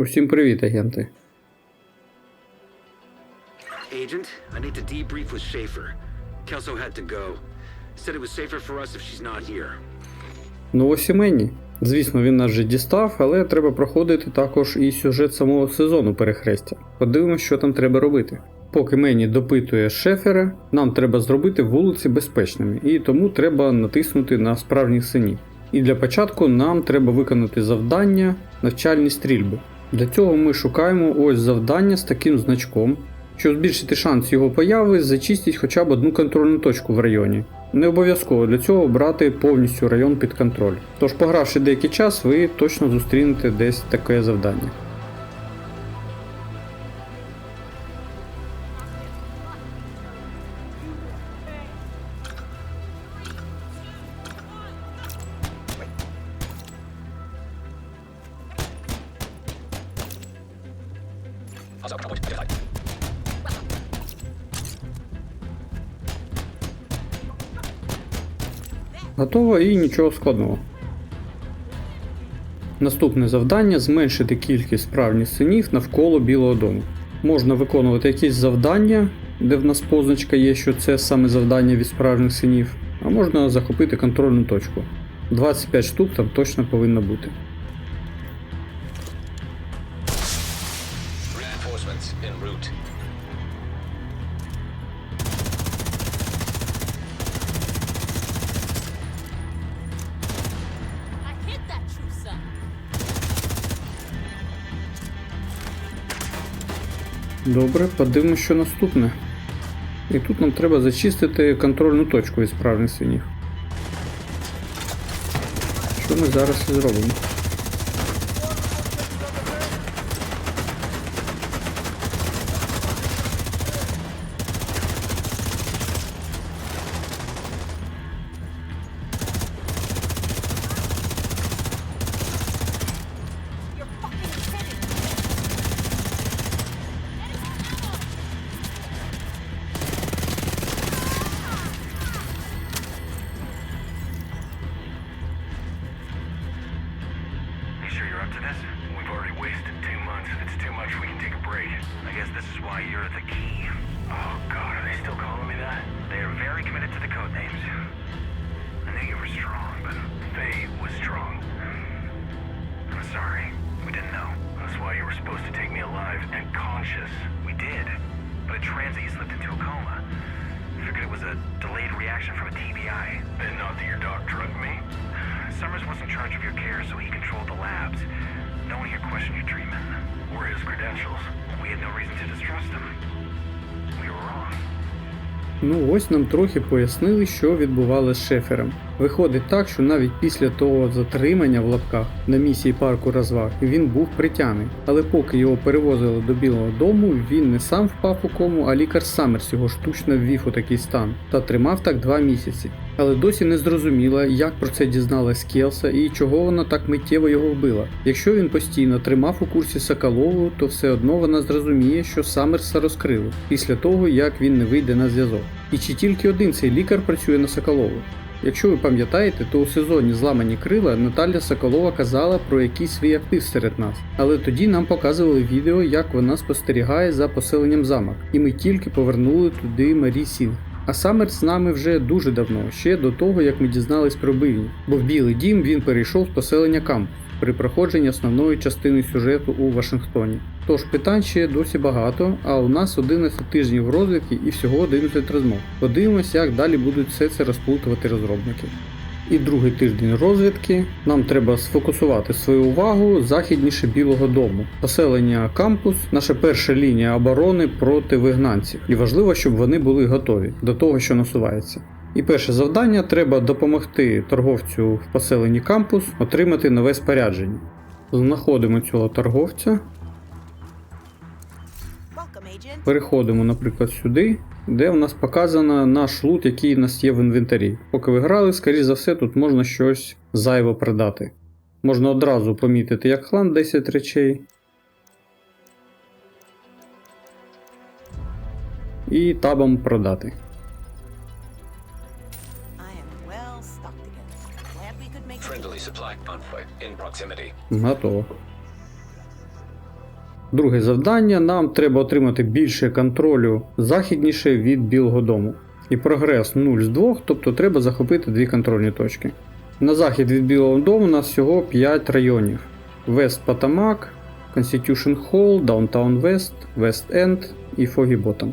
Усім привіт, агенти. Agent, I need to debrief with Schaefer. Kelso had to go. Said it was safer for us if she's not here. Ну ось і мені. Звісно, він нас вже дістав, але треба проходити також і сюжет самого сезону перехрестя. Подивимось, що там треба робити. Поки Мені допитує шефера, нам треба зробити вулиці безпечними, і тому треба натиснути на справжніх синів. І для початку нам треба виконати завдання навчальні стрільби. Для цього ми шукаємо ось завдання з таким значком. Щоб збільшити шанс його появи, зачистіть хоча б одну контрольну точку в районі. Не обов'язково для цього брати повністю район під контроль. Тож, погравши деякий час, ви точно зустрінете десь таке завдання. Готово і нічого складного. Наступне завдання зменшити кількість справжніх синів навколо Білого дому. Можна виконувати якісь завдання, де в нас позначка є, що це саме завдання від справжніх синів, а можна захопити контрольну точку. 25 штук там точно повинно бути. Добре, подивимося, що наступне. І тут нам треба зачистити контрольну точку від справжніх свинів. Що ми зараз і зробимо. The key. Oh, God, are they still calling me that? They are very committed to the code names. I knew you were strong, but Faye was strong. I'm sorry. We didn't know. That's why you were supposed to take me alive and conscious. We did. But in transit, you slipped into a coma. Figured it was a delayed reaction from a TBI. And not that your doc drugged me? Summers was in charge of your care, so he controlled the labs. No one here questioned your treatment or his credentials. We had no reason to distrust him. We were wrong. Ну ось нам трохи пояснили, що відбувалося з шефером. Виходить так, що навіть після того затримання в лапках на місії парку розваг він був притяний. Але поки його перевозили до Білого дому, він не сам впав у кому, а лікар Саммерс його штучно ввів у такий стан та тримав так два місяці. Але досі не зрозуміла, як про це дізналась Келса і чого вона так миттєво його вбила. Якщо він постійно тримав у курсі Соколову, то все одно вона зрозуміє, що Саммерса розкрили після того, як він не вийде на зв'язок. І чи тільки один цей лікар працює на Соколову? Якщо ви пам'ятаєте, то у сезоні Зламані крила Наталя Соколова казала про якийсь свій актив серед нас. Але тоді нам показували відео, як вона спостерігає за поселенням замок, і ми тільки повернули туди Марі Сіл. А Саммерс з нами вже дуже давно, ще до того, як ми дізнались про бивні. Бо в Білий дім він перейшов з поселення Кампус при проходженні основної частини сюжету у Вашингтоні. Тож питань ще досі багато, а у нас 11 тижнів розвідки і всього 11 розмов. Подивимось, як далі будуть все це розплутувати розробники. І другий тиждень розвідки нам треба сфокусувати свою увагу західніше Білого Дому. Поселення кампус, наша перша лінія оборони проти вигнанців. І важливо, щоб вони були готові до того, що насувається. І перше завдання треба допомогти торговцю в поселенні кампус отримати нове спорядження. Знаходимо цього торговця. Переходимо, наприклад, сюди, де в нас показано наш лут, який у нас є в інвентарі. Поки ви грали, скоріш за все, тут можна щось зайво продати. Можна одразу помітити як хлам 10 речей. І табом продати. I Друге завдання нам треба отримати більше контролю західніше від Білого Дому. І прогрес 0 з 2, тобто треба захопити дві контрольні точки. На захід від Білого Дому у нас всього 5 районів: Вест Потамак, Constitution Hall, Downtown West, West End і Foggy Bottom.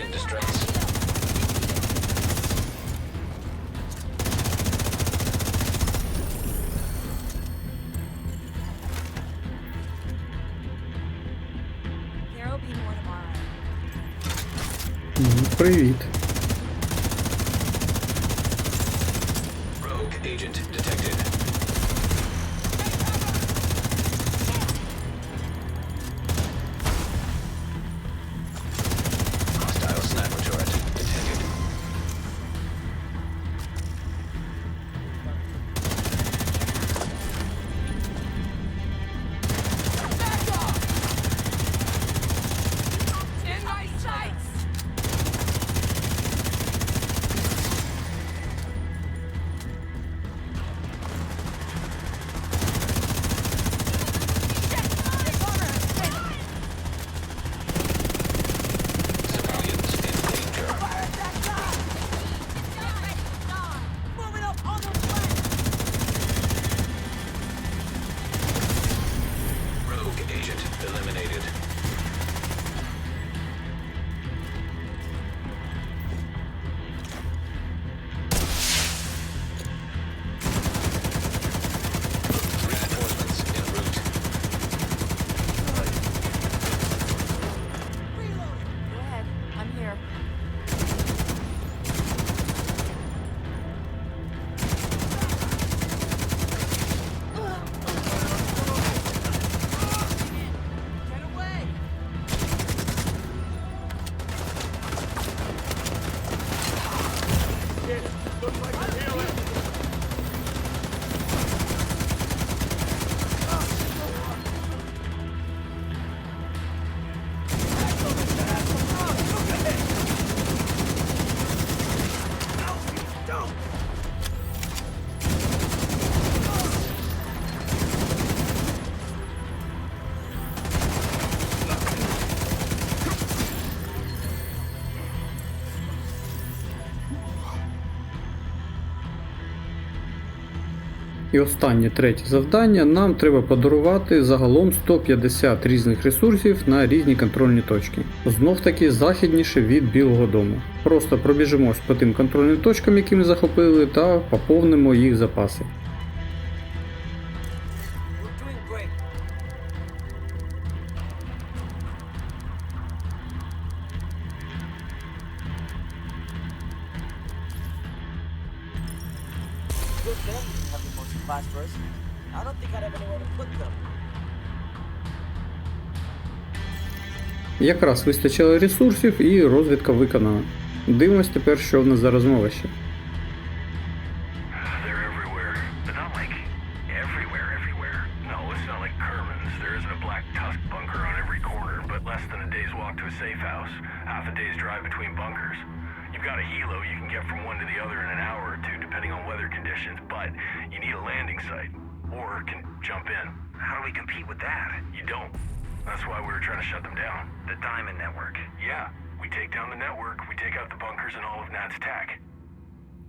Civilians in distress. There'll be more tomorrow. М, Привіт. Rogue agent detected. І останнє третє завдання нам треба подарувати загалом 150 різних ресурсів на різні контрольні точки. Знов таки західніше від Білого Дому. Просто пробіжимось по тим контрольним точкам, які ми захопили, та поповнимо їх запаси. Good phosphorus. I don't think I'd have anywhere to put them. Якраз вистачило ресурсів і розвідка виконана. Дивимось тепер, що в нас за розмовище. on weather conditions, but you need a landing site or can jump in. How do we compete with that? You don't. That's why we were trying to shut them down. The Diamond Network. Yeah. We take down the network, we take out the bunkers and all of Nat's tech.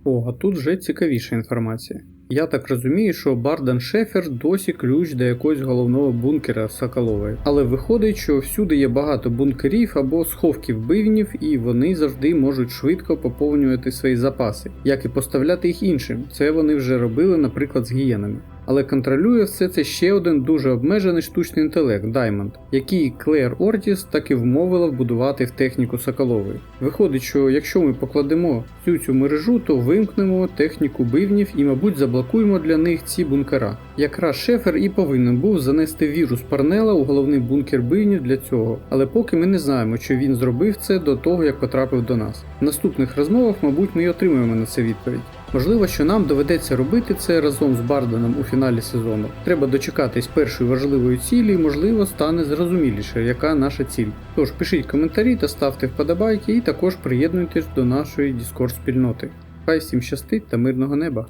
О, а тут вже цікавіша інформація. Я так розумію, що Барден Шефер досі ключ до якогось головного бункера Соколової. Але виходить, що всюди є багато бункерів або сховків бивнів, і вони завжди можуть швидко поповнювати свої запаси, як і поставляти їх іншим. Це вони вже робили, наприклад, з гієнами. Але контролює все це ще один дуже обмежений штучний інтелект Diamond, який Клеєр Ортіс таки вмовила вбудувати в техніку Соколової. Виходить, що якщо ми покладемо всю цю мережу, то вимкнемо техніку бивнів і, мабуть, заблокуємо для них ці бункера. Якраз Шефер і повинен був занести вірус Парнела у головний бункер бивнів для цього, але поки ми не знаємо, чи він зробив це до того, як потрапив до нас. В наступних розмовах, мабуть, ми й отримаємо на це відповідь. Можливо, що нам доведеться робити це разом з Барденом у фіналі сезону. Треба дочекатись першої важливої цілі, і можливо стане зрозуміліше, яка наша ціль. Тож пишіть коментарі та ставте вподобайки, і також приєднуйтесь до нашої Discord спільноти. Хай всім щастить та мирного неба!